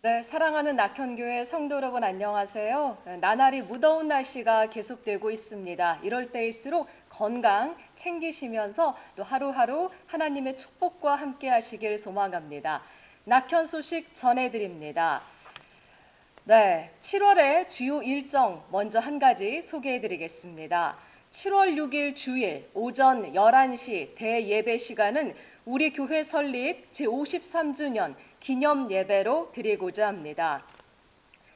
네, 사랑하는 낙현교회 성도 여러분 안녕하세요. 나날이 무더운 날씨가 계속되고 있습니다. 이럴 때일수록 건강 챙기시면서 또 하루하루 하나님의 축복과 함께 하시길 소망합니다. 낙현 소식 전해드립니다. 네, 7월의 주요 일정 먼저 한 가지 소개해 드리겠습니다. 7월 6일 주일 오전 11시 대예배 시간은 우리 교회 설립 제53주년 기념 예배로 드리고자 합니다.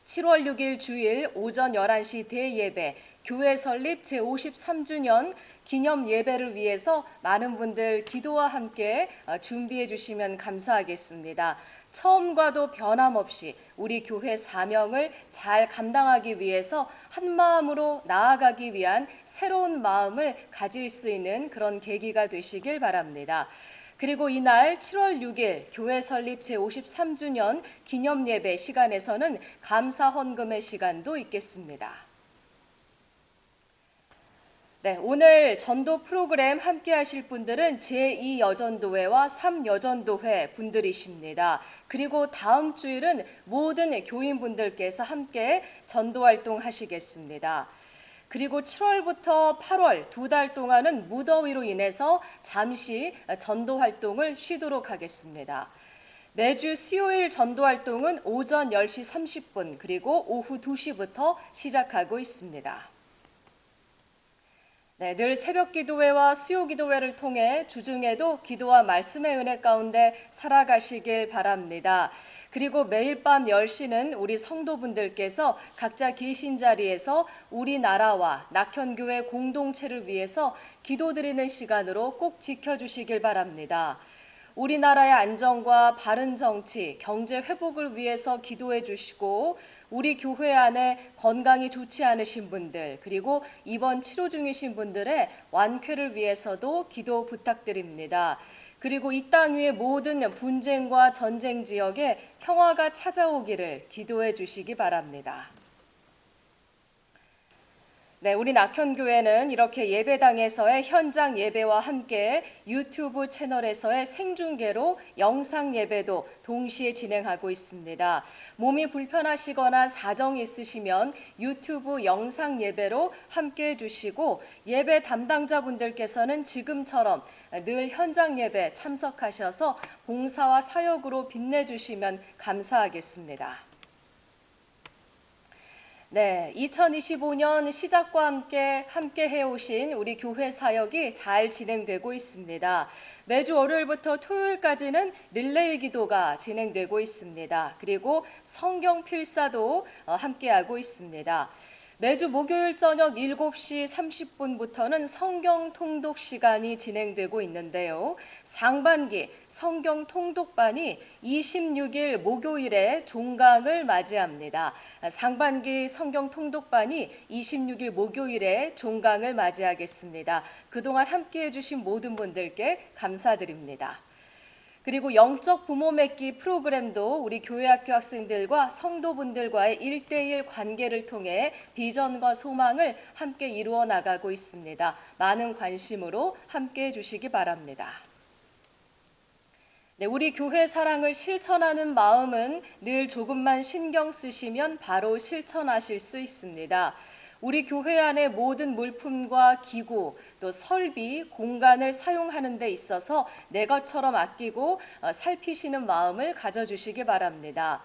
7월 6일 주일 오전 11시 대예배 교회 설립 제53주년 기념 예배를 위해서 많은 분들 기도와 함께 어, 준비해 주시면 감사하겠습니다. 처음과도 변함없이 우리 교회 사명을 잘 감당하기 위해서 한 마음으로 나아가기 위한 새로운 마음을 가질 수 있는 그런 계기가 되시길 바랍니다. 그리고 이날 7월 6일 교회 설립 제53주년 기념 예배 시간에서는 감사 헌금의 시간도 있겠습니다. 네, 오늘 전도 프로그램 함께 하실 분들은 제2여전도회와 3여전도회 분들이십니다. 그리고 다음 주일은 모든 교인분들께서 함께 전도 활동 하시겠습니다. 그리고 7월부터 8월 두 달 동안은 무더위로 인해서 잠시 전도 활동을 쉬도록 하겠습니다. 매주 수요일 전도 활동은 오전 10시 30분 그리고 오후 2시부터 시작하고 있습니다. 네, 늘 새벽 기도회와 수요 기도회를 통해 주중에도 기도와 말씀의 은혜 가운데 살아가시길 바랍니다. 그리고 매일 밤 10시는 우리 성도분들께서 각자 계신 자리에서 우리나라와 낙현교회 공동체를 위해서 기도드리는 시간으로 꼭 지켜주시길 바랍니다. 우리나라의 안정과 바른 정치, 경제 회복을 위해서 기도해 주시고 우리 교회 안에 건강이 좋지 않으신 분들 그리고 입원 치료 중이신 분들의 완쾌를 위해서도 기도 부탁드립니다. 그리고 이 땅 위의 모든 분쟁과 전쟁 지역에 평화가 찾아오기를 기도해 주시기 바랍니다. 네, 우리 낙현교회는 이렇게 예배당에서의 현장 예배와 함께 유튜브 채널에서의 생중계로 영상 예배도 동시에 진행하고 있습니다. 몸이 불편하시거나 사정이 있으시면 유튜브 영상 예배로 함께 해주시고 예배 담당자분들께서는 지금처럼 늘 현장 예배 참석하셔서 봉사와 사역으로 빛내주시면 감사하겠습니다. 네, 2025년 시작과 함께 함께 해오신 우리 교회 사역이 잘 진행되고 있습니다. 매주 월요일부터 토요일까지는 릴레이 기도가 진행되고 있습니다. 그리고 성경 필사도 어, 함께하고 있습니다. 매주 목요일 저녁 7시 30분부터는 성경 통독 시간이 진행되고 있는데요. 상반기 성경 통독반이 26일 목요일에 종강을 맞이합니다. 상반기 성경 통독반이 26일 목요일에 종강을 맞이하겠습니다. 그동안 함께 해주신 모든 분들께 감사드립니다. 그리고 영적 부모 맺기 프로그램도 우리 교회 학교 학생들과 성도분들과의 일대일 관계를 통해 비전과 소망을 함께 이루어 나가고 있습니다. 많은 관심으로 함께 해 주시기 바랍니다. 네, 우리 교회 사랑을 실천하는 마음은 늘 조금만 신경 쓰시면 바로 실천하실 수 있습니다. 우리 교회 안의 모든 물품과 기구, 또 설비, 공간을 사용하는 데 있어서 내 것처럼 아끼고 어, 살피시는 마음을 가져주시기 바랍니다.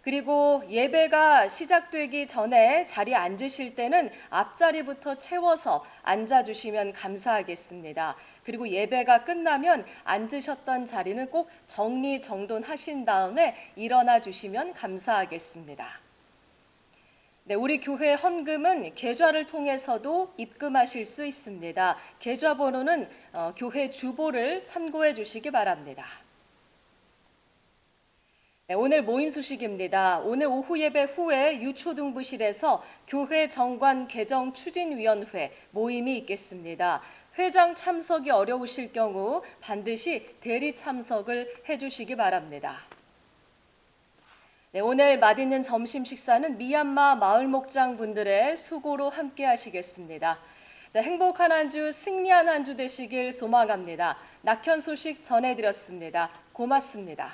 그리고 예배가 시작되기 전에 자리에 앉으실 때는 앞자리부터 채워서 앉아주시면 감사하겠습니다. 그리고 예배가 끝나면 앉으셨던 자리는 꼭 정리정돈하신 다음에 일어나 주시면 감사하겠습니다. 네, 우리 교회 헌금은 계좌를 통해서도 입금하실 수 있습니다. 계좌 번호는 어, 교회 주보를 참고해 주시기 바랍니다. 네, 오늘 모임 소식입니다. 오늘 오후 예배 후에 유초등부실에서 교회 정관 개정 추진위원회 모임이 있겠습니다. 회장 참석이 어려우실 경우 반드시 대리 참석을 해주시기 바랍니다. 네, 오늘 맛있는 점심 식사는 미얀마 마을 목장 분들의 수고로 함께 하시겠습니다. 네, 행복한 한 주, 승리한 한 주 되시길 소망합니다. 낙현 소식 전해드렸습니다. 고맙습니다.